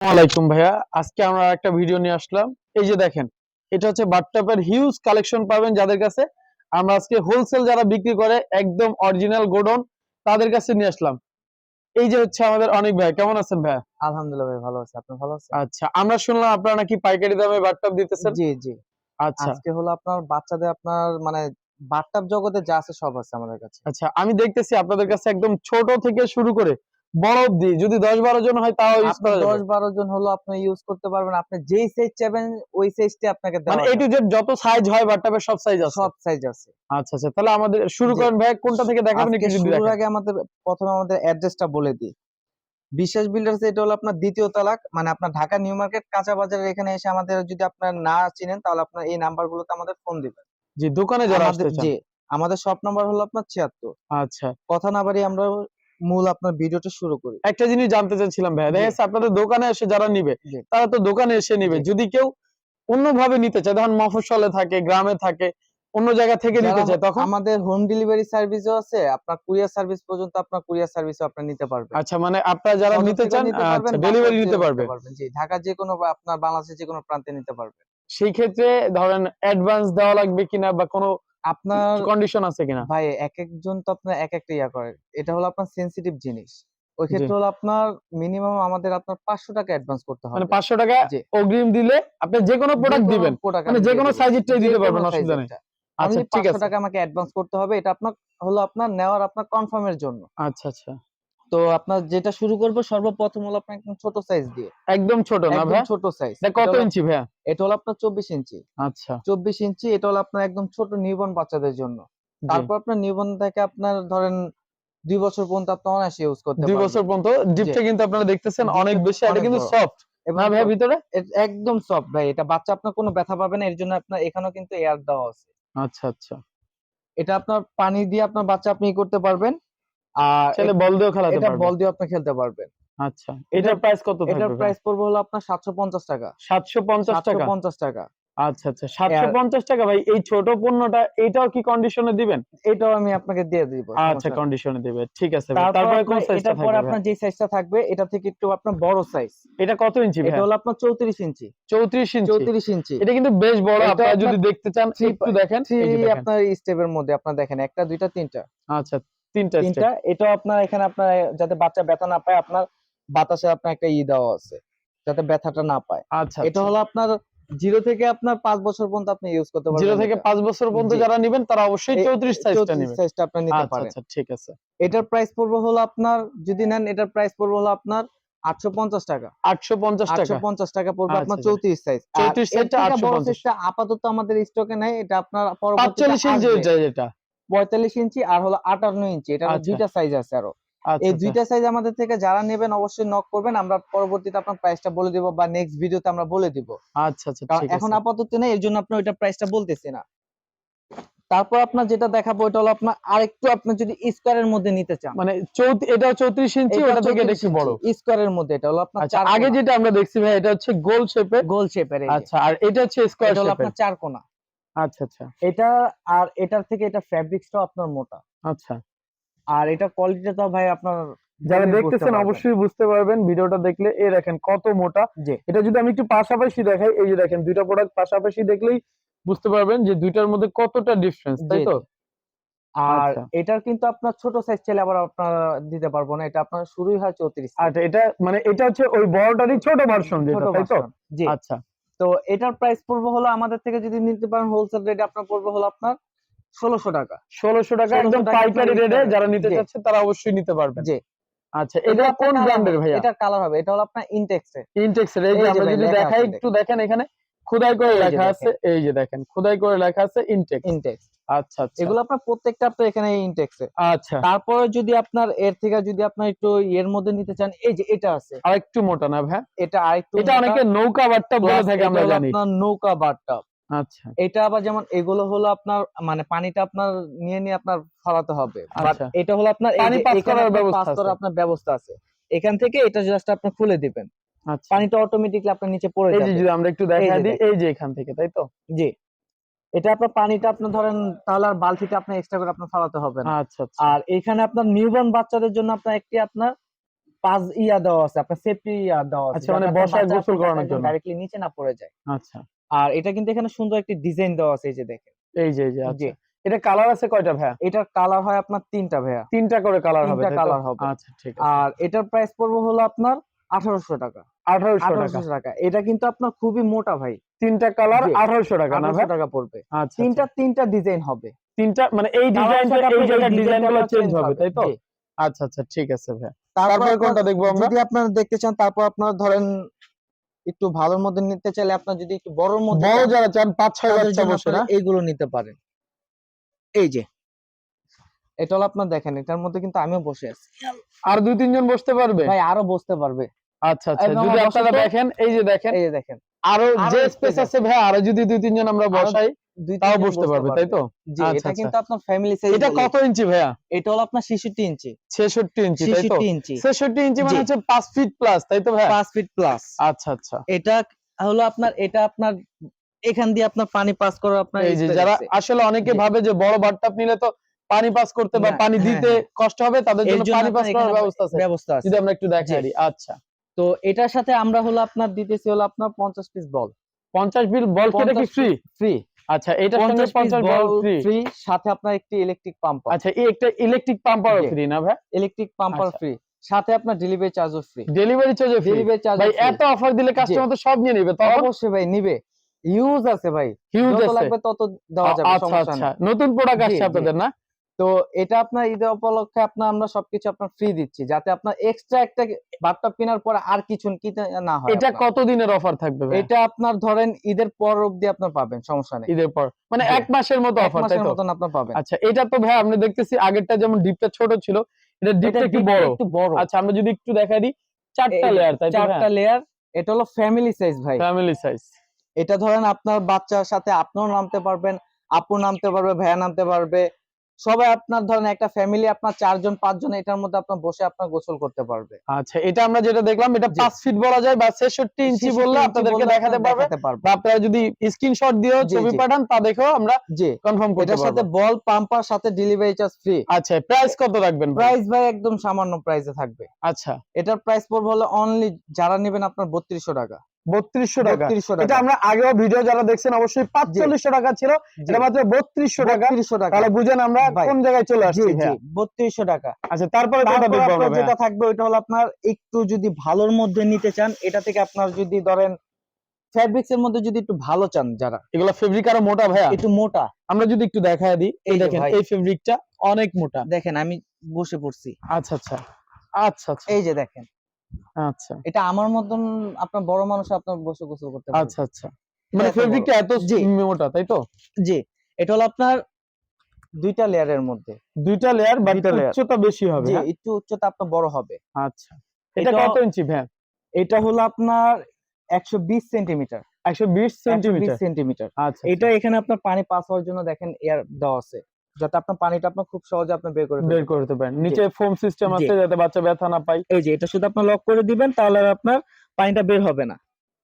ওয়ালাইকুম ভাইয়া। আজকে আমরা একটা ভিডিও নিয়ে আসলাম। এই যে দেখেন এটা হচ্ছে বাথটাবের হিউজ কালেকশন পাবেন যাদের কাছে। আমরা আজকে হোলসেল যারা বিক্রি করে একদম অরিজিনাল গোডন তাদের কাছে নিয়ে আসলাম। এই যে হচ্ছে আমাদের অনেক ভাই কেমন আছেন ভাইয়া? আলহামদুলিল্লাহ ভাই ভালো আছি। আপনি ভালো আছেন? আচ্ছা আমরা শুনলাম আপনারা নাকি পাইকারি দামে বাথটাব দিতেছেন। জি জি। আচ্ছা। আজকে হলো আপনার বাচ্চাদের আপনার মানে বাথটাব জগতে যা আছে সব আছে আমাদের কাছে। আচ্ছা আমি দেখতেছি আপনাদের কাছে একদম ছোট থেকে শুরু করে বড় অব্দি যদি দশ বারো জন হয় তাও ইউজ করা দশ বারো জন হলো আপনি ইউজ করতে পারবেন। আপনি যেই সাইজ চাইবেন ওই সাইজটি আপনাকে মানে এ টু। জেড যত সাইজ হয় বাথটাবের সব সাইজ আছে। সব সাইজ আছে। আচ্ছা আচ্ছা তাহলে আমাদের শুরু করেন ভাই কোনটা থেকে দেখাবেন একটু শুরুর আগে আমাদের প্রথমে আমাদের অ্যাড্রেসটা বলে দিই। বিশ্বাস বিল্ডার্স এটা হলো আপনার দ্বিতীয় তালাক। মানে আপনার ঢাকা নিউ মার্কেট কাঁচা বাজারের এখানে এসে আমাদের যদি আপনার না চিনেন তাহলে আপনার এই নাম্বারগুলোতে আমাদের ফোন দিবেন। জি দোকানে যারা আমাদের আসতে চান। আমাদের শপ নাম্বার হলো আপনার ছিয়াত্তর। আচ্ছা। কথা না বাড়িয়ে আমরা মূল আপনার ভিডিওটা শুরু করি। একটা জিনিস জানতে চাচ্ছিলাম ভাইয়া দেখা যাচ্ছে আপনাদের দোকানে এসে যারা নিবে তারা তো দোকানে এসে নিবে। যদি কেউ অন্যভাবে নিতে চায় ধরেন মফস্বলে থাকে গ্রামে থাকে অন্য জায়গা থেকে নিতে চায় তখন? আমাদের হোম ডেলিভারি সার্ভিসও আছে আপনার কুরিয়ার সার্ভিস পর্যন্ত আপনার কুরিয়ার সার্ভিসও আপনি নিতে পারবেন আচ্ছা মানে আপনারা যারা নিতে চান আচ্ছা ডেলিভারি নিতে পারবে। পারবেন। জি ঢাকা যে কোনো আপনার বাংলাদেশের যে কোনো প্রান্তে নিতে পারবেন সেই ক্ষেত্রে ধরেন অ্যাডভান্স দেওয়া লাগবে কিনা বা কোনো আপনার কন্ডিশন আছে কিনা? ভাই এক একজন তো আপনার এক একটা ইয়া করে। এটা হলো আপনার সেনসিটিভ জিনিস। ওই ক্ষেত্রে হলো আপনার মিনিমাম আমাদের আপনার পাঁচশো টাকা অ্যাডভান্স করতে হবে। মানে পাঁচশো টাকা অগ্রিম দিলে আপনি যে কোনো প্রোডাক্ট দিবেন। মানে যে কোনো। সাইজেরটাই দিতে পারবেন অসুবিধা নেই। আচ্ছা ঠিক আছে। টাকা আমাকে অ্যাডভান্স করতে হবে। এটা আপনার হলো আপনার নেওয়ার আপনার কনফার্মের জন্য। আচ্ছা আচ্ছা। তো আপনার যেটা শুরু করব সর্বপ্রথম হলো আপনার একদম ছোট সাইজ দিয়ে। একদম ছোট না ভাই ছোট সাইজ কত ইঞ্চি ভাইয়া? এটা হলো আপনার চব্বিশ ইঞ্চি। আচ্ছা। চব্বিশ ইঞ্চি এটা হলো আপনার একদম ছোট নিউবর্ন বাচ্চাদের জন্য। তারপর আপনার নিউবর্ন থেকে আপনার ধরেন দুই বছর পর্যন্ত আপনি অনায়াসে ইউজ করতে দুই বছর পর্যন্ত ডিপটা কিন্তু আপনারা দেখতেছেন অনেক বেশি এটা কিন্তু। সফট এবং না ভাইয়া ভিতরে? একদম সফট ভাই এটা বাচ্চা আপনার কোনো ব্যথা পাবে না এর জন্য আপনার এখানেও কিন্তু এয়ার দেওয়া আছে। আচ্ছা আচ্ছা। এটা আপনার পানি দিয়ে আপনার বাচ্চা আপনি করতে পারবেন। আর ছেলে বল দিয়েও খেলাতে এটা বল দিয়ে আপনি খেলতে পারবেন। আচ্ছা এটার প্রাইস কত এটার প্রাইস পড়বে হলো আপনার সাতশো পঞ্চাশ টাকা। 750 টাকা? পঞ্চাশ টাকা। আচ্ছা আচ্ছা 750 টাকা ভাই। এই ছোট পণ্যটা এটাও কি কন্ডিশনে দিবেন? এটাও আমি আপনাকে দিয়ে দিব আচ্ছা কন্ডিশনে দিবে। ঠিক আছে। তারপরে কোন সাইজটা পরে আপনার যে সাইজটা থাকবে এটা থেকে একটু আপনার বড় সাইজ এটা কত ইঞ্চি ভাই? এটা হলো আপনার চৌত্রিশ ইঞ্চি। 34 ইঞ্চি। চৌত্রিশ ইঞ্চি। এটা কিন্তু বেশ বড়। আপনারা যদি দেখতে চান একটু দেখেন। আপনার স্টেপের মধ্যে আপনার দেখেন একটা দুইটা তিনটা। আচ্ছা। তিনটা তিনটা এটা আপনার এখানে আপনার যাতে বাচ্চা ব্যথা না পায় আপনার বাতাসে আপনার একটা ই দেওয়া আছে যাতে ব্যথাটা না পায়। আচ্ছা এটা হলো আপনার জিরো থেকে আপনার পাঁচ বছর পর্যন্ত আপনি ইউজ করতে পারবেন জিরো থেকে। 5 বছর পর্যন্ত যারা নেবেন তারা অবশ্যই 34 সাইজটা নেবেন। সাইজটা আপনি নিতে আচ্ছা পারেন। আচ্ছা ঠিক আছে। এটার প্রাইস পড়বে হলো আপনার যদি নেন এটার প্রাইস পড়বে হলো আপনার আটশো পঞ্চাশ টাকা। 850 আটশো টাকা। পঞ্চাশ টাকা পড়বে আচ্ছা, আপনার আচ্ছা। চৌত্রিশ সাইজ 34 সাইজটা 850 আপাতত আমাদের স্টকে নাই এটা আপনার পরবর্তীতে 45 ইঞ্চি যেটা। পঁয়তাল্লিশ ইঞ্চি আর হলো আটান্ন ইঞ্চি। এটা আচ্ছা। দুইটা সাইজ আছে আরও। আচ্ছা এই আচ্ছা। দুইটা সাইজ আমাদের থেকে যারা নেবেন অবশ্যই নক করবেন। আমরা পরবর্তীতে আপনার প্রাইসটা বলে দিব বা নেক্সট ভিডিওতে আমরা বলে দিব। আচ্ছা আচ্ছা এখন আপাতত নেই এর জন্য আপনার ওইটা প্রাইসটা বলতেছি না। তারপর আপনার যেটা দেখাবো ওটা হলো আপনার আরেকটু আপনি যদি স্কোয়ারের মধ্যে নিতে চান। মানে এটা 34 ইঞ্চি ওটা থেকে এটা একটু বড়। স্কোয়ারের মধ্যে। এটা হলো আপনার আগে যেটা আমরা দেখছি ভাই এটা হচ্ছে গোল শেপের গোল শেপের আচ্ছা আর এটা হচ্ছে স্কয়ার এটা হলো আপনার চার কোণা আচ্ছা আচ্ছা। এটা আর এটার থেকে এটা ফ্যাব্রিক্সটাও আপনার মোটা। আচ্ছা। আর এটা কোয়ালিটিটা তো ভাই আপনার যারা দেখতেছেন অবশ্যই বুঝতে পারবেন ভিডিওটা দেখলে এই দেখেন কত মোটা। এটা যদি আমি একটু পাশাপাশি দেখাই এই যে দেখেন দুইটা প্রোডাক্ট পাশাপাশি দেখলেই বুঝতে পারবেন যে দুইটার মধ্যে কতটা ডিফারেন্স তাই তো? আর আচ্ছা। এটার কিন্তু আপনার ছোট সাইজ চাইলে আবার আপনার দিতে পারব না এটা আপনার শুরুই হয় চৌত্রিশ। আচ্ছা এটা মানে এটা হচ্ছে ওই বড়টারই ছোট ভার্সন যেটা তাই তো? আচ্ছা। তো এটার প্রাইস পড়বে হলো আমাদের থেকে যদি নিতে পারেন হোলসেল রেটে আপনার পড়বে হলো আপনার ষোলোশো টাকা। ষোলোশো টাকা একদম পাইকারি রেটে যারা নিতে। চাচ্ছে তারা অবশ্যই নিতে পারবে জি। আচ্ছা এটা কোন ব্র্যান্ডের ভাইয়া? এটা কালার হবে এটা হলো আপনার ইনটেক্স এর। ইনটেক্স এর এই যে আমরা যদি দেখাই একটু দেখেন এখানে খোদাই করে লেখা আছে এই যে দেখেন খোদাই করে লেখা আছে ইনটেক্স ইনটেক্স আচ্ছা আচ্ছা। এগুলো আপনার প্রত্যেকটা আপনার এখানে ইনটেক্স আচ্ছা। তারপরে যদি আপনার এর থেকে যদি আপনার একটু এর মধ্যে নিতে চান এই যে এটা আছে। আর একটু মোটা না ভাই। এটা আরেকটু এটা অনেকে নৌকা বাট্টা বলে থাকে আমরা জানি। আপনার নৌকা বারটাপ আচ্ছা। এটা আবার যেমন এগুলো হলো আপনার মানে পানিটা আপনার নিয়ে নিয়ে আপনার ফলাতে হবে। আচ্ছা। এটা হলো আপনার পানি এখানে করার ব্যবস্থা আপনার ব্যবস্থা আছে। এখান থেকে এটা জাস্ট আপনি খুলে দিবেন। আচ্ছা। পানিটা অটোমেটিকলি আপনার নিচে পড়ে এই যে যাবে। যদি আমরা একটু দেখা যে দিই এই যে এখান থেকে তাই তো? জি। এটা আপনার পানিটা আপনার ধরেন তাহলে আর বালতিটা আপনার এক্সট্রা করে আপনার ফালাতে হবে না। আচ্ছা আচ্ছা। আর এখানে আপনার নিউবর্ন বাচ্চাদের জন্য আপনার একটি আপনার পাঁচ ইয়া দেওয়া আছে আপনার সেফটি ইয়া দেওয়া আছে। আচ্ছা, মানে বসায় গোসল করানোর জন্য। ডাইরেক্টলি নিচে না পড়ে যায়। আচ্ছা। আর এটা কিন্তু এখানে সুন্দর একটি ডিজাইন দেওয়া আছে এই যে দেখেন। এই যে এই যে আচ্ছা। এটা কালার আছে কয়টা ভাইয়া? এটার কালার হয় আপনার তিনটা ভাইয়া। তিনটা করে কালার হবে তিনটা কালার হবে। আচ্ছা ঠিক আছে। আর এটার প্রাইস পড়বে হলো আপনার আঠারোশো টাকা। আঠারোশো টাকা। এটা কিন্তু আপনার খুবই মোটা ভাই। তিনটা কালার আঠারোশো টাকা না টাকা পড়বে। আচ্ছা তিনটা আচ্ছা। তিনটা ডিজাইন হবে। তিনটা মানে এই ডিজাইনটা এই চেঞ্জ হবে তাই তো? আচ্ছা আচ্ছা ঠিক আছে ভাই। তারপরে কোনটা দেখব আমরা? যদি আপনারা দেখতে চান তারপর আপনার ধরেন একটু ভালোর মধ্যে নিতে চাইলে আপনার যদি একটু বড়র মধ্যে বড় যারা চান পাঁচ ছয় বাচ্চা বসে না? এইগুলো নিতে পারেন। এই যে। এটা হলো আপনার দেখেন এটার মধ্যে কিন্তু আমিও বসে আছি। আর দুই তিনজন বসতে পারবে? ভাই আরও বসতে পারবে। আচ্ছা আচ্ছা যদি আপনারা দেখেন এই যে দেখেন এই যে দেখেন। আরও যে স্পেস আছে। ভাই আরও যদি দুই তিনজন আমরা বসাই তাও বসতে পারবে তাই তো? জি আচ্ছা, এটা আচ্ছা। কিন্তু আপনার ফ্যামিলি সাইজ এটা কত ইঞ্চি ভাইয়া? এটা হলো আপনার 66 ইঞ্চি। ছেষট্টি ইঞ্চি তাই তো? 66 ইঞ্চি। ছেষট্টি ইঞ্চি মানে হচ্ছে পাঁচ ফিট প্লাস তাই তো ভাইয়া? 5 ফিট প্লাস আচ্ছা আচ্ছা। এটা হলো আপনার এটা আপনার এখান দিয়ে আপনার পানি পাস করার আপনার এই যে যারা আসলে অনেকে ভাবে যে বড় বাথটাব নিলে তো পানি পাস করতে বা পানি হ্যাঁ, দিতে হ্যাঁ। কষ্ট হবে তাদের জন্য জন্য পানি পাস করার ব্যবস্থা আছে। ব্যবস্থা আছে। যদি আমরা একটু দেখাই আচ্ছা। তো এটার সাথে আমরা হলো আপনার দিতেছি হলো আপনার 50 পিস বল পঞ্চাশ বিল বল কেটে কি 50 ফ্রি ফ্রি আচ্ছা এটার সঙ্গে 50 পিস পঞ্চাশ বল ফ্রি সাথে আপনার একটি ইলেকট্রিক পাম্পার আচ্ছা এই একটা ইলেকট্রিক পাম্পারও জি। ফ্রি না ভাই? ইলেকট্রিক পাম্পার আচ্ছা। ফ্রি সাথে আপনার ডেলিভারি চার্জও free delivery charge free delivery charge ভাই এত অফার দিলে কাস্টমার তো সব নিয়ে নেবে তখন? অবশ্যই ভাই নিবে। ইউজ আছে ভাই। হিউজ যত আছে। লাগবে তত দেওয়া যাবে আচ্ছা সমস্যা আচ্ছা। নেই। নতুন প্রোডাক্ট আসছে আপনাদের না? তো এটা আপনার ঈদের উপলক্ষে আপনার আমরা সবকিছু আপনার ফ্রি দিচ্ছি যাতে আপনার এক্সট্রা একটা বাথটব কেনার পরে আর কিছু কিনতে না হয় এটা আপনার। কত দিনের অফার থাকবে এটা আপনার ধরেন ঈদের পর অবধি আপনার পাবেন সমস্যা নেই। ঈদের পর মানে এক মাসের মতো অফার মাসের তো? মতন আপনার পাবেন। আচ্ছা এটা তো ভাই আমরা দেখতেছি আগেরটা যেমন ডিপটা ছোট ছিল এটা ডিপটা একটু বড়। একটু বড়। আচ্ছা আমরা যদি একটু দেখাই দিই চারটা লেয়ার তাই চারটা লেয়ার এটা হলো ফ্যামিলি সাইজ ভাই। ফ্যামিলি সাইজ এটা ধরেন আপনার বাচ্চার সাথে আপনিও নামতে পারবেন আপু নামতে পারবে ভাইয়া নামতে পারবে সবাই আপনার ধরেন একটা ফ্যামিলি আপনার চারজন পাঁচজন এটার মধ্যে আপনার বসে আপনার গোসল করতে পারবে। আচ্ছা এটা আমরা যেটা দেখলাম এটা। পাঁচ ফিট বলা যায় বা ছেষট্টি ইঞ্চি বললে আপনাদেরকে দেখাতে পারবে। আপনারা যদি স্ক্রিনশট দিয়েও ছবি পাঠান তা দেখেও আমরা কনফার্ম করতে এটার সাথে পারব। বল পাম্পার সাথে ডেলিভারি চার্জ ফ্রি আচ্ছা প্রাইস কত রাখবেন প্রাইস ভাই একদম সামান্য প্রাইসে থাকবে। আচ্ছা। এটার প্রাইস পড়বে হলো অনলি যারা নেবেন আপনার বত্রিশশো টাকা। বত্রিশশো টাকা। এটা আমরা আগেও ভিডিও যারা দেখছেন অবশ্যই পাঁচচল্লিশশো টাকা ছিল। এটা মাত্র বত্রিশশো টাকা। বত্রিশশো টাকা। তাহলে বুঝেন আমরা কোন জায়গায় চলে আসছি। বত্রিশশো টাকা। আচ্ছা তারপরে? যেটা থাকবে ওইটা হলো আপনার একটু যদি ভালোর মধ্যে নিতে চান এটা থেকে আপনার যদি ধরেন ফ্যাব্রিক্স এর মধ্যে যদি একটু ভালো চান যারা। এগুলো ফেব্রিক আরও মোটা ভাইয়া? একটু মোটা। আমরা যদি একটু দেখায় দিই এই দেখেন এই ফেব্রিকটা অনেক মোটা। দেখেন আমি বসে পড়ছি। আচ্ছা আচ্ছা। আচ্ছা আচ্ছা। এই যে দেখেন। আচ্ছা। এটা আমার মতন আপনার বড় মানুষ আপনার বসে গোসল করতে পারবে। আচ্ছা আচ্ছা। মানে ফেব্রিকটা এত। মোটা তাই তো? জি। এটা হলো আপনার দুইটা লেয়ারের মধ্যে। দুইটা লেয়ার layer। উচ্চতা বেশি হবে জি? একটু উচ্চতা আপনার বড় হবে। আচ্ছা। এটা কত ইঞ্চি ভ্যান? এটা হলো আপনার একশো বিশ সেন্টিমিটার। একশো বিশ সেন্টিমিটার? সেন্টিমিটার। আচ্ছা এটা এখানে আপনার পানি পাস হওয়ার জন্য দেখেন এয়ার দেওয়া আছে। যাতে আপনার পানিটা আপনার খুব সহজে আপনি বের করে বের করতে পারেন। নিচে ফোম সিস্টেম আছে যাতে বাচ্চা ব্যথা না পায়। এই যে এটা শুধু আপনার লক করে দিবেন তাহলে আপনার পানিটা বের হবে না।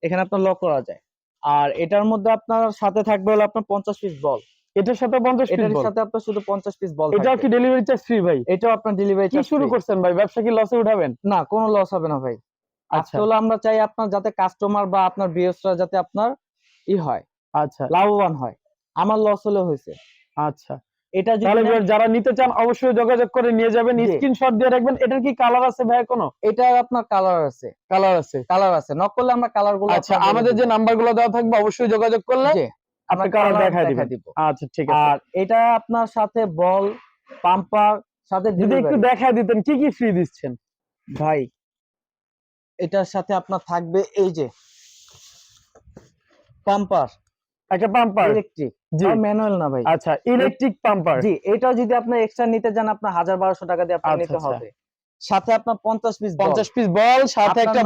এখানে আপনার লক করা যায়। আর এটার মধ্যে আপনার সাথে থাকবে হলো আপনার পঞ্চাশ পিস বল এটার সাথে পঞ্চাশ পিস এটার সাথে আপনার শুধু পঞ্চাশ পিস বল এটাও কি ডেলিভারি চার্জ ফ্রি ভাই? এটাও আপনার ডেলিভারি কি শুরু করছেন ভাই? ব্যবসা কি লসে উঠাবেন? না কোনো লস হবে না ভাই। আচ্ছা। আসলে আমরা চাই আপনার যাতে কাস্টমার বা আপনার বিএসরা যাতে আপনার ই হয় আচ্ছা। লাভবান হয়। আমার লস হলে হয়েছে। আচ্ছা। এটা যদি যারা নিতে চান অবশ্যই যোগাযোগ করে নিয়ে যাবেন। স্ক্রিনশট দিয়ে রাখবেন। এটার কি কালার আছে ভাই কোনো এটা আপনার কালার আছে। কালার আছে। কালার আছে। নক করলে আমরা কালারগুলো আচ্ছা আমাদের যে নাম্বারগুলো দেওয়া থাকবে অবশ্যই যোগাযোগ করলে জি, আপনি আমরা কালার colour দেখা দিব। আচ্ছা ঠিক আছে। আর এটা আপনার সাথে বল পাম্পার সাথে যদি একটু। দেখায় দিতেন কি কি ফ্রি দিচ্ছেন? ভাই এটার সাথে আপনার থাকবে এই যে পাম্পার একটা পাম্পার ইলেকট্রিক জি। ম্যানুয়াল না ভাই। আচ্ছা ইলেকট্রিক পাম্পার জি এটাও যদি আপনি এক্সট্রা নিতে যান আপনার হাজার বারোশো টাকা দিয়ে আপনার আচ্ছা, নিতে আচ্ছা। হবে। সাথে আপনার পঞ্চাশ পিস পঞ্চাশ পিস বল সাথে একটা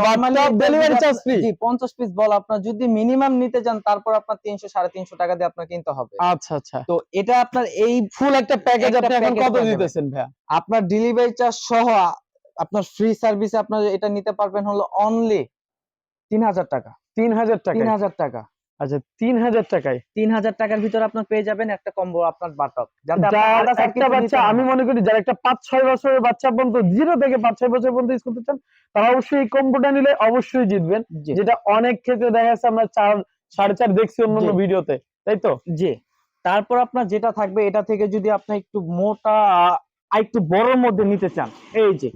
ডেলিভারি চার্জ ফ্রি জি পঞ্চাশ পিস বল আপনার যদি মিনিমাম নিতে যান তারপর আপনার তিনশো সাড়ে তিনশো টাকা দিয়ে আপনার কিনতে হবে। আচ্ছা আচ্ছা। তো এটা আপনার এই ফুল একটা প্যাকেজ আপনি এখন কত দিতেছেন ভাইয়া? আপনার ডেলিভারি চার্জ সহ আপনার ফ্রি সার্ভিসে আপনার এটা নিতে পারবেন হলো অনলি তিন হাজার টাকা। তিন হাজার টাকা তিন হাজার টাকা। আচ্ছা তিন হাজার টাকায়? তিন হাজার টাকার ভিতরে আপনার পেয়ে যাবেন একটা কম্বো আপনার বাটক। একটা বাচ্চা আমি মনে করি যারা একটা পাঁচ ছয় বছরের বাচ্চা পর্যন্ত জিরো থেকে পাঁচ ছয় বছর পর্যন্ত ইউজ করতে চান তারা অবশ্যই এই কম্বোটা নিলে অবশ্যই জিতবেন যেটা অনেক ক্ষেত্রে দেখা যাচ্ছে আমরা চার সাড়ে চার দেখছি অন্য জি। ভিডিওতে তাই তো? জি। তারপর আপনার যেটা থাকবে এটা থেকে যদি আপনি একটু মোটা আর একটু বড়র মধ্যে নিতে চান এই যে।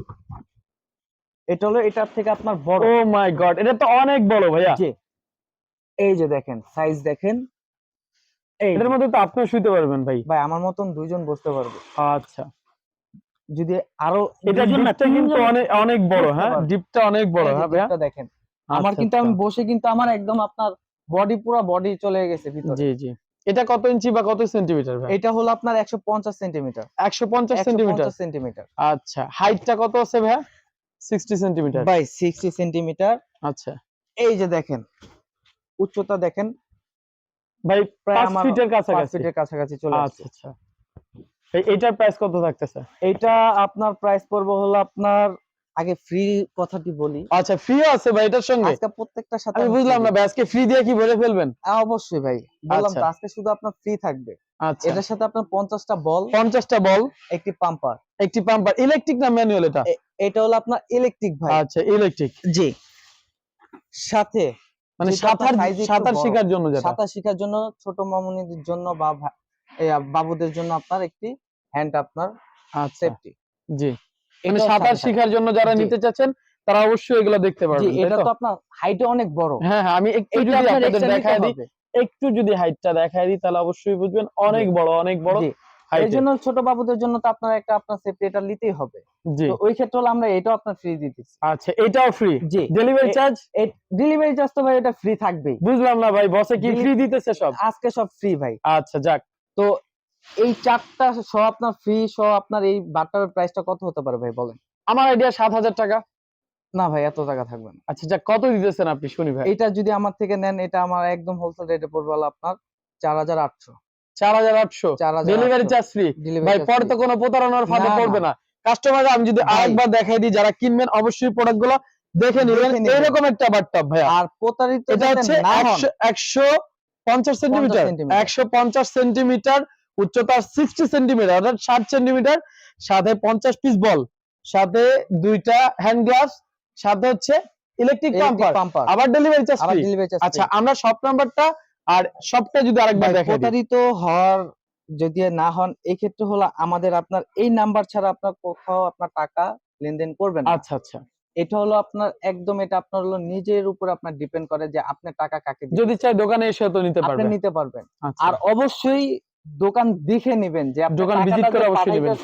এটা হলো এটার থেকে আপনার বড়। ও মাই গড এটা তো অনেক বড় ভাইয়া। জি। এই যে দেখেন সাইজ দেখেন। এই এটার মধ্যে তো আপনিও শুইতে পারবেন ভাই। ভাই আমার মতন দুইজন বসতে পারবে। আচ্ছা। যদি আরও এটা দুইজন না, কিন্তু অনেক অনেক বড় হ্যাঁ? ডিপটা অনেক বড় হ্যাঁ ভাইয়া? দেখেন। আমার আচ্ছা, কিন্তু আমি আচ্ছা। বসে কিন্তু আমার একদম আপনার বডি পুরো বডি চলে গেছে ভিতরে। জি জি। এটা কত ইঞ্চি বা কত সেন্টিমিটার ভাই? এটা হলো আপনার একশো পঞ্চাশ সেন্টিমিটার একশো পঞ্চাশ সেন্টিমিটার সেন্টিমিটার আচ্ছা। হাইটটা কত আছে ভাইয়া? সিক্সটি সেন্টিমিটার ভাই সিক্সটি সেন্টিমিটার আচ্ছা। এই যে দেখেন উচ্চতা দেখেন ভাই প্রায় আমার ফিটের কাছাকাছি। ফিটের কাছাকাছি চলে আচ্ছা আসছে। আচ্ছা। এই- এইটার প্রাইস কত থাকতেছে? এটা আপনার প্রাইস পড়বে হলো আপনার আগে ফ্রি কথাটি বলি। আচ্ছা ফ্রিও আছে ভাই এটার সঙ্গে? আজকে প্রত্যেকটার সাথে আমি বুঝলাম না ভাই আজকে ফ্রি দিয়ে কি বলে ফেলবেন? হ্যাঁ, অবশ্যই ভাই। বললাম তো আচ্ছা। আজকে শুধু আপনার ফ্রি থাকবে। আচ্ছা। এটার সাথে আপনার পঞ্চাশটা বল পঞ্চাশটা বল? একটি পাম্পার একটি পাম্পার ইলেকট্রিক না ম্যানুয়াল এটা? এটা হলো আপনার ইলেকট্রিক ভাই। আচ্ছা ইলেকট্রিক জি। সাথে মানে সাঁতার সাঁতার শেখার জন্য যেটা। সাঁতার শেখার জন্য ছোট মামুনিদের জন্য বা বাবুদের জন্য আপনার একটি হ্যান্ড আপনার আচ্ছা। সেফটি জি। মানে সাঁতার শেখার। জন্য যারা নিতে চাচ্ছেন তারা অবশ্যই এগুলো দেখতে পারবেন এটা তো? আপনার হাইটে অনেক বড়। হ্যাঁ হ্যাঁ আমি একটু যদি আপনাদের দেখায় দিই একটু যদি হাইটটা দেখায় দিই তাহলে অবশ্যই বুঝবেন অনেক বড় অনেক বড়। এই জন্য ছোট বাবুদের জন্য তো আপনার একটা আপনার সেফটি এটা নিতেই হবে। জি। তো ওই ক্ষেত্রে হলো আমরা এটাও আপনার ফ্রি দিতেছি আচ্ছা এটাও ফ্রি জি। ডেলিভারি চার্জ ডেলিভারি চার্জ তো ভাই এটা ফ্রি থাকবেই। বুঝলাম না ভাই বসে কি ফ্রি দিতেছে সব? আজকে সব ফ্রি ভাই। আচ্ছা যাক। তো এই চারটা সহ আপনার ফ্রি সহ আপনার এই বাটার প্রাইসটা কত হতে পারে ভাই বলেন? আমার আইডিয়া সাত হাজার টাকা। না ভাই এত টাকা থাকবে না। আচ্ছা যাক কত দিতেছেন আপনি? শুনি ভাই। এটা যদি আমার থেকে নেন এটা আমার একদম হোলসেল রেটে পড়বে আপনার চার হাজার আটশো। চার হাজার আটশো। ডেলিভারি চার্জ ফ্রি ভাই পরে তো কোনো প্রতারণার ফাঁদে পড়বে না। কাস্টমার আমি যদি আরেকবার দেখাই দিই যারা কিনবেন অবশ্যই প্রোডাক্টগুলো দেখে নেবেন। এরকম একটা বাট্টাপ ভাইয়া। আর প্রতারিত এটা হচ্ছে একশো পঞ্চাশ সেন্টিমিটার। একশো পঞ্চাশ সেন্টিমিটার উচ্চতা সিক্সটি সেন্টিমিটার অর্থাৎ ষাট সেন্টিমিটার সাথে পঞ্চাশ পিস বল সাথে দুইটা হ্যান্ড গ্লাভস সাথে হচ্ছে ইলেকট্রিক পাম্পার আবার ডেলিভারি চার্জ আচ্ছা আমরা শপ নাম্বারটা আর সবটা যদি আরেকবার দিই। প্রতারিত হওয়ার যদি না হন এই ক্ষেত্রে হলো আমাদের আপনার এই নাম্বার ছাড়া আপনার কোথাও আপনার টাকা লেনদেন করবেন আচ্ছা আচ্ছা। এটা হলো আপনার একদম এটা আপনার হলো নিজের উপর আপনার ডিপেন্ড করে যে আপনি টাকা কাকে দিবেন। যদি চাই দোকানে এসে তো নিতে আপনি পারবেন নিতে পারবেন। আচ্ছা। আর অবশ্যই দোকান দেখে নেবেন যে আপনি দোকান ভিজিট করে অবশ্যই নেবেন।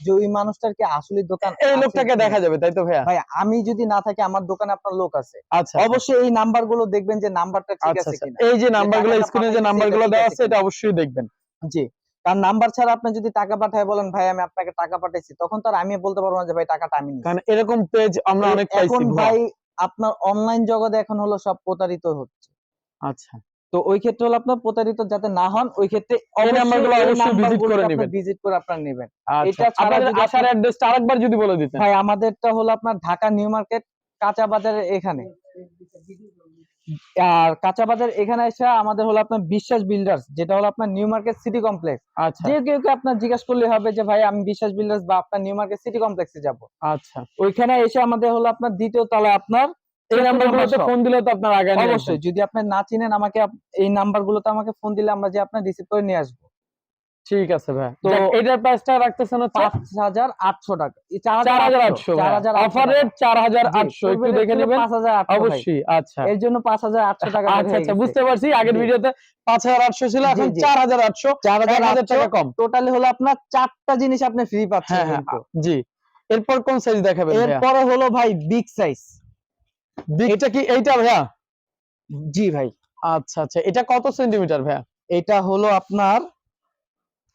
যে ওই মানুষটার কি আসলে দোকান এই লোকটাকে দেখা যাবে তাই তো ভাইয়া? ভাই আমি যদি না থাকি আমার দোকানে আপনার লোক আছে। আচ্ছা অবশ্যই এই নাম্বারগুলো দেখবেন যে নাম্বারটা ঠিক আচ্ছা আছে আচ্ছা। কিনা। এই যে নাম্বারগুলো টাকাটা স্ক্রিনে যে এটা ঠিক দেওয়া আছে এটা অবশ্যই দেখবেন। জি। কারণ নাম্বার ছাড়া আপনি যদি টাকা পাঠায় বলেন ভাই আমি আপনাকে টাকা পাঠাইছি তখন তো আর আমি বলতে পারব না যে ভাই টাকাটা আমি। কারণ এরকম পেজ আমরা অনেক এখন পাইছি ভুয়া। ভাই আপনার অনলাইন জগতে এখন হলো সব প্রতারিত হচ্ছে। আচ্ছা। তো ওই ক্ষেত্রে হলো আপনার প্রতারিত যাতে না হন ওই ক্ষেত্রে এই নাম্বারগুলো অবশ্যই visit করে নেবেন। ভিজিট করে আপনার নেবেন। আচ্ছা এটা ছাড়া আসার অ্যাড্রেসটা আরেকবার যদি বলে দিতেন। ভাই আমাদেরটা হলো আপনার ঢাকা নিউ মার্কেট কাঁচা বাজারের এখানে। আর কাঁচা বাজার এখানে এসে আমাদের হলো আপনার বিশ্বাস বিল্ডার্স যেটা হলো আপনার নিউ মার্কেট সিটি কমপ্লেক্স আচ্ছা। যে কেউ কে আপনার জিজ্ঞাসা করলে হবে যে ভাই আমি বিশ্বাস বিল্ডার্স বা আপনার নিউ মার্কেট সিটি কমপ্লেক্সে যাব। আচ্ছা। ওইখানে এসে আমাদের হলো আপনার দ্বিতীয় তলায় আপনার এই নাম্বারগুলোতে নাম্বার ফোন দিলে তো আপনার আগে অবশ্যই যদি আপনি না চিনেন আমাকে এই নাম্বারগুলোতে আমাকে ফোন দিলে আমরা যে আপনার রিসিভ করে নিয়ে আসব। ঠিক আছে ভাই। তো এটার প্রাইসটা রাখতেছেন পাঁচ হাজার আটশো টাকা। চার হাজার আটশো অফার রেট চার হাজার আটশো। একটু দেখে নেবেন? পাঁচ হাজার অবশ্যই আচ্ছা। এর জন্য পাঁচ হাজার আটশো টাকা আচ্ছা আচ্ছা বুঝতে পারছি। আগের। ভিডিওতে পাঁচ হাজার আটশো ছিল এখন। চার হাজার আটশো। চার হাজার হাজার টাকা কম। টোটালি হলো আপনার চারটা জিনিস আপনি ফ্রি পাচ্ছেন হ্যাঁ হ্যাঁ জি। এরপর কোন সাইজ দেখাবেন এরপরে হলো ভাই বিগ সাইজ বিগটা কি এইটা ভাইয়া? জি ভাই। আচ্ছা আচ্ছা। এটা কত সেন্টিমিটার ভাইয়া? এটা হলো আপনার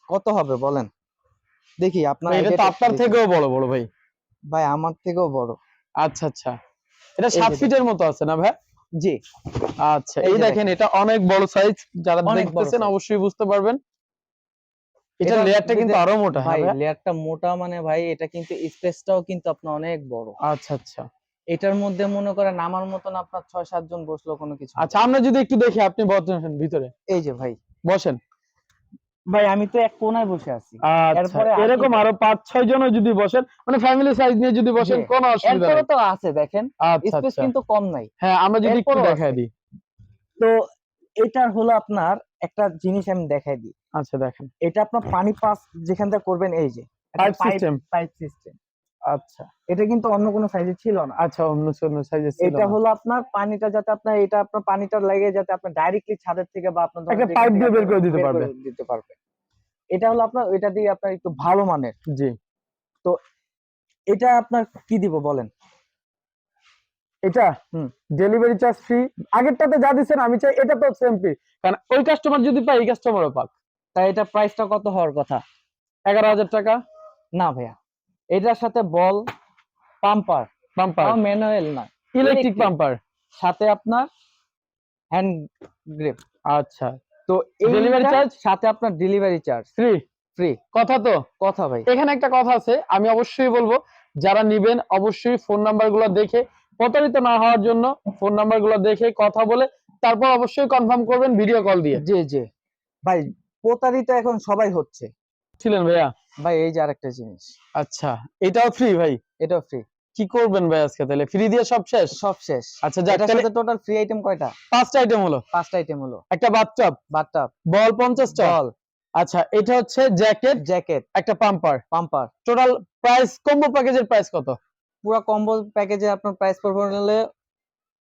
কত হবে বলেন? দেখি আপনার এটা তো আপনার থেকেও বড় বড় ভাই। ভাই আমার থেকেও বড়। আচ্ছা আচ্ছা। এটা এই সাত যে ফিটের মতো আছে না ভাই জি। আচ্ছা এই দেখেন এটা অনেক বড় সাইজ যারা দেখতেছেন অবশ্যই বুঝতে পারবেন। এটা এটা লেয়ারটা কিন্তু আরও মোটা হ্যাঁ ভাই লেয়ারটা মোটা মানে ভাই এটা কিন্তু স্পেসটাও কিন্তু আপনার অনেক বড়। আচ্ছা আচ্ছা। এটার মধ্যে মনে করেন আমার মতন আপনার ছয় সাত জন বসল কোনো কিছু আচ্ছা আমরা যদি একটু দেখি আপনি বসেন ভিতরে। এই যে ভাই। বসেন। ভাই আমি তো এক কোনায় বসে আছি। আচ্ছা এরকম আরও পাঁচ ছয় জনও যদি বসেন মানে ফ্যামিলি সাইজ নিয়ে যদি বসেন। কোনো অসুবিধা নেই। তো আছে দেখেন। আচ্ছা স্পেস আচ্ছা। কিন্তু কম নাই। হ্যাঁ আমরা যদি একটু দেখাই দিই। তো এটার হলো আপনার একটা জিনিস আমি দেখাই দিই। আচ্ছা দেখেন। এটা আপনার পানি পাস যেখান থেকে করবেন এই যে। পাইপ সিস্টেম পাইপ সিস্টেম আচ্ছা এটা কিন্তু অন্য কোনো সাইজে ছিল না। আচ্ছা অন্য অন্য সাইজের ছিল এটা হলো আপনার পানিটা যাতে আপনার এটা আপনার পানিটা লাগে যাতে ডাইরেক্টলি ছাদের থেকে বা আপনার একটা থেকে দিয়ে বের করে দিতে পারবে। দিতে পারবে। এটা হলো আপনার এটা দিয়ে আপনার একটু ভালো মানের। জি। এটা আপনার কি দিব বলেন? এটা? হুম। ডেলিভারি চার্জ ফ্রি আগেরটাতে যা দিচ্ছেন আমি চাই এটা তো সেম ফ্রি কারণ ওই কাস্টমার যদি পাই এই কাস্টমারও পাক। তাই এটা প্রাইসটা কত হওয়ার কথা? এগারো হাজার টাকা? না ভাইয়া। এটার সাথে বল পাম্পার। পাম্পার। ম্যানুয়াল না ইলেকট্রিক পাম্পার। সাথে আপনার হ্যান্ড গ্রিপ। আচ্ছা। তো ডেলিভারি চার্জ সাথে আপনার ডেলিভারি চার্জ। ফ্রি ফ্রি কথা তো? কথা ভাই। এখানে একটা কথা আছে আমি অবশ্যই বলব যারা নিবেন অবশ্যই ফোন নাম্বারগুলো দেখে প্রতারিত না হওয়ার জন্য ফোন নাম্বারগুলো দেখে কথা বলে তারপর অবশ্যই কনফার্ম করবেন ভিডিও কল দিয়ে। জি জি। ভাই প্রতারিত এখন সবাই হচ্ছে। ছিলেন ভাইয়া? ভাই এই যে আরেকটা জিনিস। আচ্ছা এটাও ফ্রি ভাই? এটাও ফ্রি কি করবেন ভাই আজকে তাহলে? ফ্রি দিয়ে সব শেষ? সব শেষ। আচ্ছা যাক তাহলে টোটাল ফ্রি আইটেম কয়টা? পাঁচটা আইটেম হলো। পাঁচটা আইটেম হলো। একটা বাথটব বাথটাব বল পঞ্চাশটা? বল আচ্ছা এটা হচ্ছে জ্যাকেট জ্যাকেট একটা pumper pumper total price combo প্যাকেজের প্রাইস কত? পুরো কম্বো প্যাকেজে আপনার প্রাইস পড়বে হলে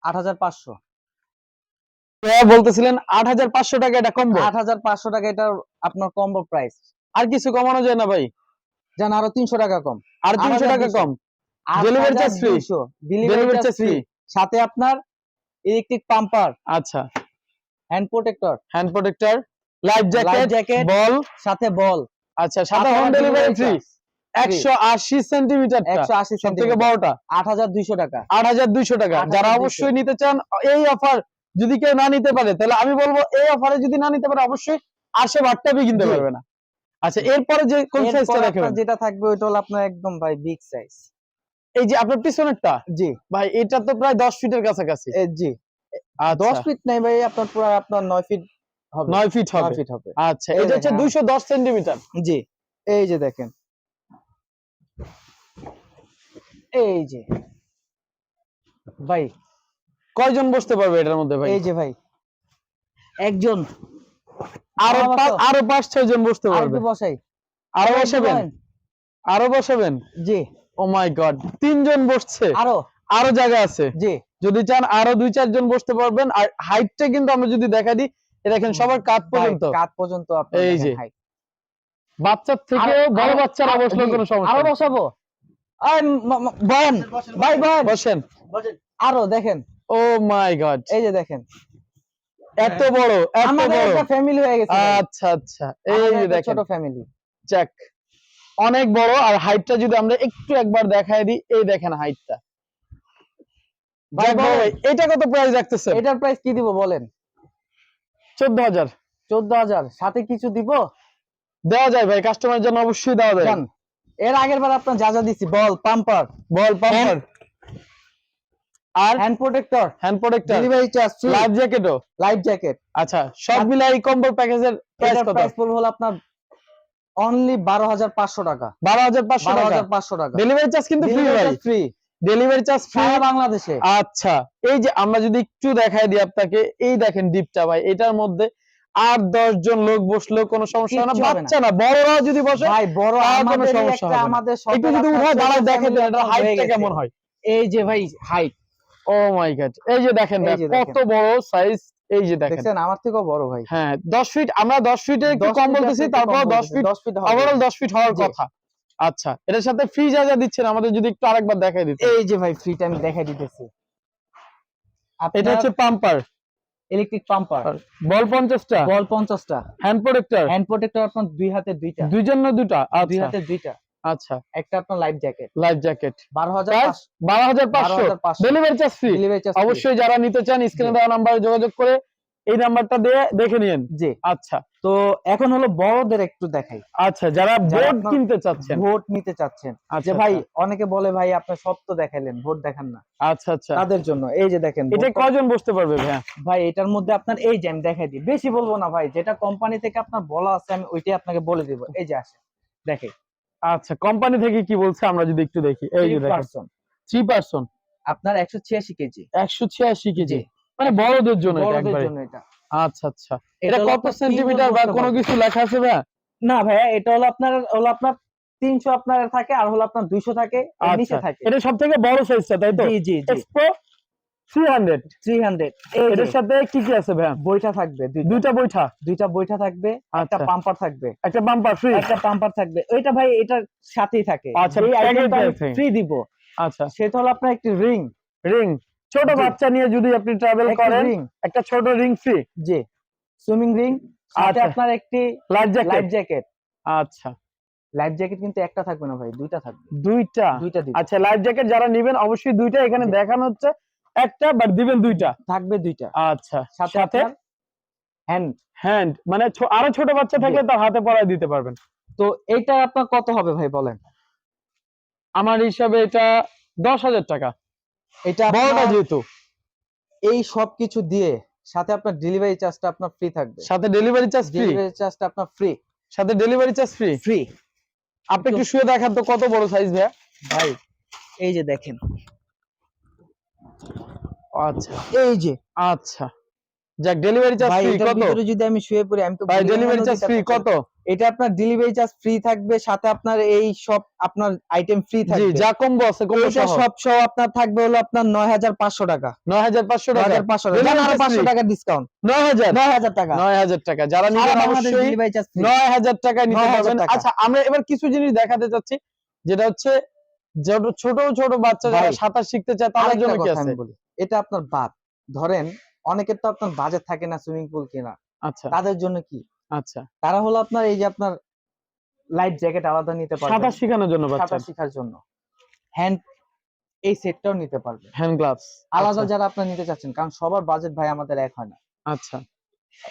আট হাজার পাঁচশো। ভাইয়া বলতেছিলেন আট হাজার পাঁচশো টাকা এটা কম্বো আট হাজার পাঁচশো টাকা এটা আপনার কম্বো প্রাইস আর কিছু কমানো যায় না ভাই। জান আরও তিনশো টাকা কম। আর তিনশো টাকা কম? ডেলিভারি চার্জ ফ্রি সাথে আপনার ইলেকট্রিক পাম্পার আচ্ছা। Hand protector hand protector life jacket jacket ball সাথে বল আচ্ছা সাথে হোম ডেলিভারি ফ্রি একশো আশি সেন্টিমিটার একশো আশি সব থেকে বড়টা। আট হাজার দুইশো টাকা। আট হাজার দুইশো টাকা। যারা অবশ্যই নিতে চান এই অফার যদি কেউ না নিতে পারে তাহলে আমি বলব এই অফারে যদি না নিতে পারে অবশ্যই আসে বাট্টাবি কিনতে পারবে না। আচ্ছা এরপরে যে কোন সাইজটা রাখবেন? যেটা থাকবে ওইটা হলো আপনার একদম ভাই বিগ সাইজ এই যে আপনার পিছনেরটা? জি। ভাই এটা তো প্রায় দশ ফিটের কাছাকাছি। জি। আচ্ছা, দশ ফিট নাই ভাই আপনার পুরো আপনার নয় ফিট হবে। নয় ফিট নয় হবে ফিট হবে। আচ্ছা এটা হচ্ছে দেখেন, দুইশো দশ সেন্টিমিটার জি এই যে দেখেন। এই যে। ভাই। কয়জন বসতে পারবে এটার মধ্যে ভাই? এই যে ভাই। একজন। আরও আরও পাঁচ ছয় জন বসতে পারবে। বসাই। আরও বসাবেন? আরও বসাবেন? জি। ও মাই গড তিনজন বসছে। আরও। আরও জায়গা আছে। জি। যদি চান আরও দুই চারজন বসতে পারবেন। আর হাইটটা কিন্তু আমরা যদি দেখা দিই এ দেখেন সবার কাত পর্যন্ত। কাত পর্যন্ত আপনার এই যে। বাচ্চার থেকে আরো- বড় বাচ্চারা জি, কোনো সমস্যা আরও বসাবো? ম- ভাই বয়ান বসেন। আরও দেখেন। Oh my God. এই যে দেখেন। এত বড় এত আমাদের বড়। একটা ফ্যামিলি হয়ে গেছে আচ্ছা আচ্ছা। এই যে দেখেন। ছোট ফ্যামিলি চেক অনেক বড়। আর হাইটটা যদি আমরা একটু একবার দেখায় দিই এই দেখেন হাইটটা ভাই বলেন। এটা কত প্রাইস রাখতেছে এটার প্রাইস কি দিব বলেন? চোদ্দ হাজার। চোদ্দ হাজার। সাথে কিছু দিব? দেওয়া যায় ভাই কাস্টমারের জন্য অবশ্যই দেওয়া যায়। এর আগের বার আপনার যা যা দিছি বল পাম্পার বল পাম্পার আর hand protector hand protector delivery charge free life জ্যাকেটও life jacket আচ্ছা সব মিলাই এই কম্বো প্যাকেজের প্রাইস কত? প্রাইস পড়বে হলো আপনার অনলি বারো হাজার পাঁচশো টাকা। বারো হাজার পাঁচশো বারো টাকা হাজার পাঁচশো টাকা। ডেলিভারি চার্জ কিন্তু ফ্রি ভাই। ফ্রি ডেলিভারি চার্জ ফ্রি বাংলাদেশে। আচ্ছা এই যে আমরা যদি একটু দেখাই দিই আপনাকে এই দেখেন ডিপটা ভাই এটার মধ্যে আট দশ জন লোক বসলেও কোনো সমস্যা না। বাচ্চা না বড়রাও যদি বসে ভাই বড় কোনো সমস্যা আমাদের একটু যদি উঠায় দাঁড়ায় দেখেন family এটা হাইটটা কেমন হয়? এই যে ভাই হাইট ও মাই গড এই যে দেখেন কত বড় সাইজ এই যে দেখেন। আমার থেকেও বড় ভাই। হ্যাঁ দশ ফিট আমরা দশ ফিটে একটু কম বলতেছি তারপর দশ ফিট দশ ফিট ওভারঅল দশ ফিট হওয়ার কথা। আচ্ছা এটার সাথে ফ্রি যা যা দিচ্ছেন আমাদের যদি একটু আরেকবার দেখাই দিতে এই যে ভাই ফ্রিটা আমি দেখাই দিতেছি। এটা হচ্ছে পাম্পার ইলেকট্রিক পাম্পার বল পঞ্চাশটা। বল পঞ্চাশটা। হ্যান্ড প্রোটেক্টর হ্যান্ড প্রোটেক্টর আপনার দুই হাতে দুইটা। দুইজন না দুটা দুই আচ্ছা। হাতে দুইটা। আচ্ছা। একটা আপনার লাইফ জ্যাকেট লাইফ জ্যাকেট বারো হাজার? বারো হাজার পাঁচশো? ডেলিভারি চার্জ ফ্রি অবশ্যই যারা নিতে চান স্ক্রিনে। দেওয়া নাম্বারে যোগাযোগ করে এই নাম্বারটা দিয়ে দেখে নিন জি। আচ্ছা। তো এখন হলো বড়দের একটু দেখাই। আচ্ছা যারা আপনার- কিনতে চাচ্ছেন। ভোট নিতে চাচ্ছেন। আচ্ছা যে ভাই অনেকে বলে ভাই আপনি সব তো দেখাইলেন ভোট দেখান না। আচ্ছা আচ্ছা। তাদের জন্য এই যে দেখেন এটা কজন বসতে পারবে ভাইয়া? ভাই এটার মধ্যে আপনার এই যে আমি দেখাই দিই। বেশি বলব না ভাই যেটা কোম্পানি থেকে আপনার বলা আছে আমি ওইটাই আপনাকে বলে দিব। এই যে আসে দেখে আচ্ছা কোম্পানি থেকে কি বলছে? আমরা যদি একটু দেখি। এই যে দেখেন। থ্রি পার্সন আপনার একশো ছিয়াশি কেজি। একশো ছিয়াশি কেজি। মানে বড়দের জন্য এটা বড়দের জন্য এটা। আচ্ছা আচ্ছা। এটা কত সেন্টিমিটার বা কোনো কিছু লেখা আছে ভাই? না ভাইয়া এটা হলো আপনার হলো আপনার তিনশো আপনার থাকে আর হলো আপনার দুইশো থাকে নিচে আচ্ছা। থাকে। এটা সব থেকে বড় সাইজটা তাই তো? জি জি জি। Expo three hundred three hundred এটার সাথে কি কি আছে ভাইয়া? বইটা থাকবে দুইটা। বৈঠা? দুইটা বইটা থাকবে একটা আচ্ছা। পাম্পার থাকবে। একটা বাম্পার ফ্রি একটা পাম্পার থাকবে। ওইটা ভাই এটার সাথেই থাকে। আচ্ছা। ফ্রি দিব। আচ্ছা। সেটা হলো আপনার একটি রিং রিং ছোট বাচ্চা নিয়ে যদি আপনি ট্রাভেল করেন একটা ছোট রিং ফ্রি জি। সুইমিং রিং সাথে আচ্ছা। আপনার একটি লাইফ লাইফ জ্যাকেট জ্যাকেট আচ্ছা। লাইফ জ্যাকেট কিন্তু একটা থাকবে না ভাই দুইটা থাকবে। দুইটা? দুইটা আচ্ছা লাইফ জ্যাকেট যারা নেবেন অবশ্যই দুইটা এখানে দেখানো হচ্ছে। একটা বাট দিবেন দুইটা। থাকবে দুইটা। আচ্ছা সাথে সাথে হ্যান্ড হ্যান্ড মানে আরও ছোট বাচ্চা থাকে তার হাতে পড়ায় দিতে পারবেন। তো এটা আপনার কত হবে ভাই বলেন? আমার হিসাবে এটা দশ হাজার টাকা। এটা বড়টা যেহেতু। এই সব কিছু দিয়ে সাথে আপনার ডেলিভারি চার্জটা আপনার ফ্রি থাকবে। সাথে ডেলিভারি চার্জ ফ্রি ডেলিভারি চার্জটা আপনার ফ্রি সাথে ডেলিভারি চার্জ ফ্রি ফ্রি আপনি একটু শুয়ে দেখান তো কত বড় সাইজ ভাইয়া। ভাই এই যে দেখেন। আচ্ছা। এই যে। আচ্ছা। যাক ডেলিভারি চার্জ ফ্রি কত? ভিতরে যদি আমি শুয়ে পড়ি আমি তো ভাই ডেলিভারি চার্জ ফ্রি কত? এটা আপনার ডেলিভারি চার্জ ফ্রি থাকবে সাথে আপনার এই সব আপনার আইটেম ফ্রি জি থাকবে। যা কমবো আছে কমবো সব সহ আপনার থাকবে হলো আপনার নয় হাজার পাঁচশো টাকা। নয় হাজার পাঁচশো নয় টাকা হাজার পাঁচশো টাকা। আরও। টাকা ডিসকাউন্ট নয় হাজার। নয় হাজার টাকা। নয় হাজার টাকা। যারা নিবেন অবশ্যই ডেলিভারি চার্জ ফ্রি নয় হাজার টাকায় নিতে পারবেন। আচ্ছা আমরা এবার কিছু জিনিস দেখাতে চাচ্ছি যেটা হচ্ছে ছোট ছোট ছোট বাচ্চা যারা সাঁতার শিখতে চায় তাদের জন্য কি আছে? এটা আপনার বাদ। ধরেন অনেকের তো আপনার বাজেট থাকে না সুইমিং পুল কেনা। আচ্ছা। তাদের জন্য কি? আচ্ছা। তারা হলো আপনার এই যে আপনার লাইফ জ্যাকেট আলাদা নিতে পারবে। সাঁতার শেখানোর জন্য সাঁতার শেখার জন্য। হ্যান্ড এই সেটটাও নিতে পারবে। Hand gloves. আলাদা যারা আপনার নিতে চাচ্ছেন কারণ সবার বাজেট ভাই আমাদের এক হয় না। আচ্ছা।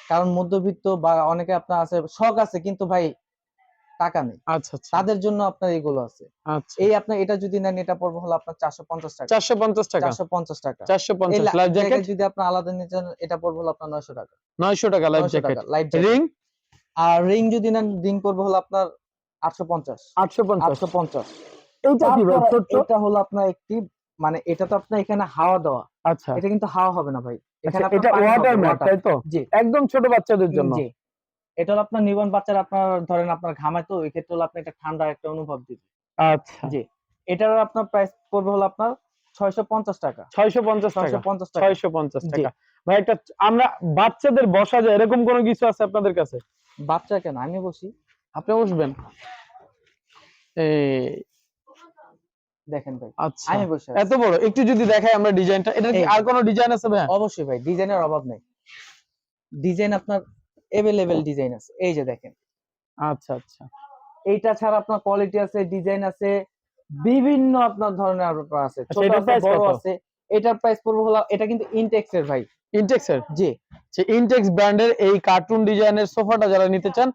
কারণ মধ্যবিত্ত বা অনেকে আপনার আছে শখ আছে কিন্তু ভাই টাকা নেই। আচ্ছা আচ্ছা। তাদের জন্য আপনার এগুলো আছে। আচ্ছা। এই আপনার এটা যদি নেন এটা পড়বে হলো আপনার চারশো পঞ্চাশ টাকা। চারশো পঞ্চাশ টাকা? চারশো পঞ্চাশ টাকা। চারশো পঞ্চাশ। লাইফ জ্যাকেট যদি আপনার আলাদা নিতে চান এটা পড়বে হলো আপনার নয়শো টাকা। নয়শো টাকা লাইফ জ্যাকেট লাইফ রিং আর রিং যদি নেন রিং পড়বে হলো আপনার আটশো পঞ্চাশ। আটশো পঞ্চাশ। আটশো পঞ্চাশ। এইটা কি ভাই এটা হলো আপনার একটি মানে এটা তো আপনার এখানে হাওয়া দেওয়া। আচ্ছা। এটা কিন্তু হাওয়া হবে না ভাই। এখানে আচ্ছা, আপনার এটা ওয়াটার ম্যাট তাই তো? জি। একদম ছোট বাচ্চাদের জন্য। জি। এটা হলো আপনার নিবন বাচ্চারা আপনার ধরেন আপনার ঘামায় তো ওই ক্ষেত্রে হলো আপনি একটা ঠান্ডা একটা অনুভব দিবে। আচ্ছা। জি। এটার আপনার প্রাইস পড়বে হলো আপনার টাকা। টাকা। ভাই একটা আমরা বাচ্চাদের বসা যায় এরকম কোনো কিছু আছে আপনাদের কাছে? বাচ্চা কেন? আমি বসি। আপনি বসবেন? এই দেখেন ভাই আচ্ছা। আমি বসে আছি। এত বড়? একটু যদি দেখাই আমরা ডিজাইনটা এটা কি আর কোনো ডিজাইন আছে ভাই অবশ্যই ভাই ডিজাইনের অভাব নেই। ডিজাইন আপনার এভেলেবেল ডিজাইন আছে। এই যে দেখেন। আচ্ছা আচ্ছা। এইটা ছাড়া আপনার কোয়ালিটি আছে ডিজাইন আছে বিভিন্ন আপনার ধরনের আছে। আচ্ছা, ছোট আছে বড় আছে। এটার প্রাইস পড়বে হলো এটা কিন্তু ইনটেক্স এর ভাই। ইনটেক্সের জি। যে ইনটেক্স ব্র্যান্ডের এই কার্টুন ডিজাইনের সোফাটা যারা নিতে চান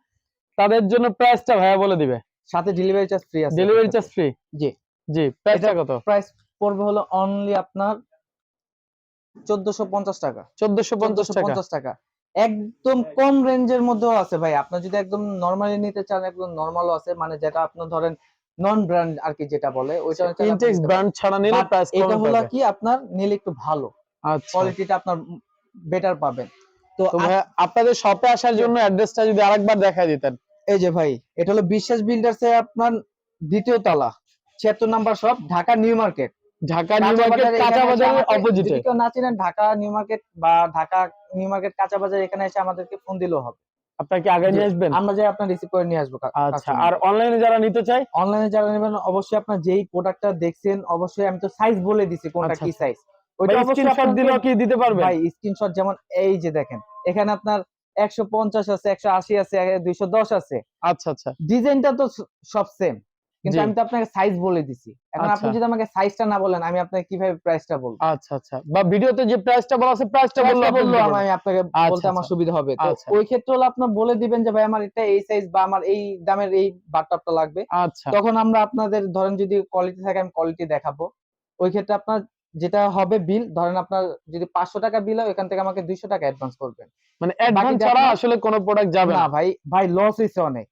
তাদের জন্য প্রাইসটা ভাইয়া বলে দিবে। সাথে ডেলিভারি চার্জ ফ্রি আছে। ডেলিভারি চার্জ ফ্রি জি। জি প্রাইসটা কত? প্রাইস পড়বে হলো অনলি আপনার চোদ্দশো পঞ্চাশ টাকা। চোদ্দশো পঞ্চাশ চোদ্দশো টাকা পঞ্চাশ টাকা। একদম কম রেঞ্জের মধ্যেও আছে ভাই। আপনার যদি একদম নরমালি নিতে চান একদম নরমালও আছে। মানে যেটা আপনার ধরেন নন ব্র্যান্ড আর কি যেটা বলে ওইটা ইনটেক্স ব্র্যান্ড ছাড়া নিলে প্রাইস এটা হলো কি আপনার নিলে একটু ভালো। আচ্ছা। কোয়ালিটিটা আপনার বেটার পাবেন। তো আপনাদের শপে আসার জন্য অ্যাড্রেসটা যদি আরেকবার দেখাই দিতেন। এই যে ভাই এটা হলো বিশ্বাস বিল্ডার্স এর আপনার দ্বিতীয় তলা ছিয়াত্তর number shop Dhaka New Market. Dhaka New Market কাঁচা বাজারের অপোজিটে যদি কেউ না চিনেন ঢাকা নিউ মার্কেট বা ঢাকা নিউ মার্কেট কাঁচা বাজার এখানে এসে আমাদেরকে ফোন দিলেও হবে। আপনার কি আগে নিয়ে আসবেন? আমরা যাই আপনার রিসিভ করে নিয়ে আসব আচ্ছা আর অনলাইনে যারা নিতে চায়? অনলাইনে যারা নেবেন অবশ্যই আপনার যেই প্রোডাক্টটা দেখছেন অবশ্যই আমি তো সাইজ বলে দিছি কোনটা আচ্ছা, কি আচ্ছা। সাইজ ওইটা স্ক্রিনশট দিলেও কি দিতে পারবেন? ভাই স্ক্রিনশট যেমন এই যে দেখেন এখানে আপনার একশো পঞ্চাশ আছে একশো আশি আছে দুইশো দশ আছে। আচ্ছা আচ্ছা। ডিজাইনটা তো সব সেম কিন্তু আমি তো আপনাকে সাইজ বলে দিছি। এখন আপনি আচ্ছা। যদি আমাকে সাইজটা না বলেন আমি আপনাকে কীভাবে প্রাইসটা বলব? আচ্ছা আচ্ছা। বা ভিডিওতে যে প্রাইসটা বলা আছে প্রাইসটা বললে বলল আমি আপনাকে আচ্ছা, বলতে আমার আচ্ছা। সুবিধা হবে। তো। ওই ক্ষেত্রে হলো আপনার বলে দিবেন যে ভাই আমার এটা এই সাইজ বা আমার এই দামের এই বাটটপটা লাগবে। আচ্ছা। তখন আমরা আপনাদের ধরেন যদি কোয়ালিটি থাকে আমি কোয়ালিটি দেখাবো। ওই ক্ষেত্রে আপনার যেটা হবে বিল ধরেন আপনার যদি পাঁচশো টাকা বিল হয় ওখান থেকে আমাকে দুইশো টাকা অ্যাডভান্স করবেন। মানে অ্যাডভান্স ছাড়া আসলে কোনো প্রোডাক্ট যাবে না ভাই ভাই লস হয়েছে অনেক।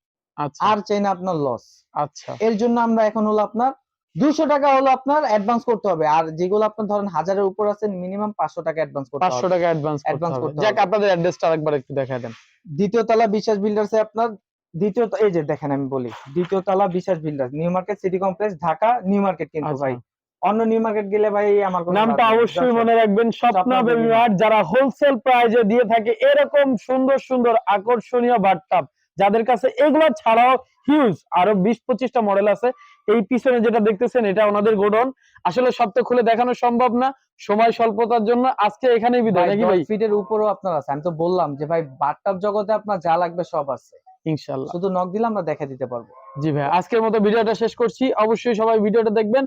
আর চাই না আপনার লস আচ্ছা। এর জন্য আমরা এখন হলো আপনার দুশো টাকা হলো আপনার অ্যাডভান্স করতে হবে। আর যেগুলো আপনার ধরেন হাজারের উপর আছে মিনিমাম পাঁচশো টাকা অ্যাডভান্স করতে পাঁচশো হবে। টাকা অ্যাডভান্স করতে হবে। করতে যাক আপনাদের অ্যাড্রেসটা আরেকবার একটু দেখায় দেন। দ্বিতীয় তলা বিশ্বাস বিল্ডার্স আপনার দ্বিতীয় এই যে দেখেন আমি বলি দ্বিতীয় তলা Biswas Builders New Market City Complex Dhaka New Market কিন্তু আচ্ছা। ভাই। অন্য নিউ মার্কেট গেলে ভাই আমার নামটা অবশ্যই মনে রাখবেন স্বপ্ন স্বপ্ন বেবি baby মার্ট যারা হোলসেল প্রাইজে দিয়ে থাকে এরকম সুন্দর সুন্দর আকর্ষণীয় বাটটাপ যাদের কাছে এগুলো ছাড়াও হিউজ আরও বিশ পঁচিশটা মডেল আছে এই পিছনে যেটা দেখতেছেন এটা ওনাদের গোডন আসলে সপ্তাহ খুলে দেখানো সম্ভব না সময় স্বল্পতার জন্য আজকে এখানেই বিদায়। নাকি ভাই? ফিটের উপরও আপনার আছে। আমি তো বললাম যে ভাই বাটটাপ জগতে আপনার যা লাগবে সব আছে। ইনশাল্লাহ শুধু নক দিলে আমরা দেখা দিতে পারব। জি ভাই আজকের মতো ভিডিওটা শেষ করছি। অবশ্যই সবাই ভিডিওটা দেখবেন।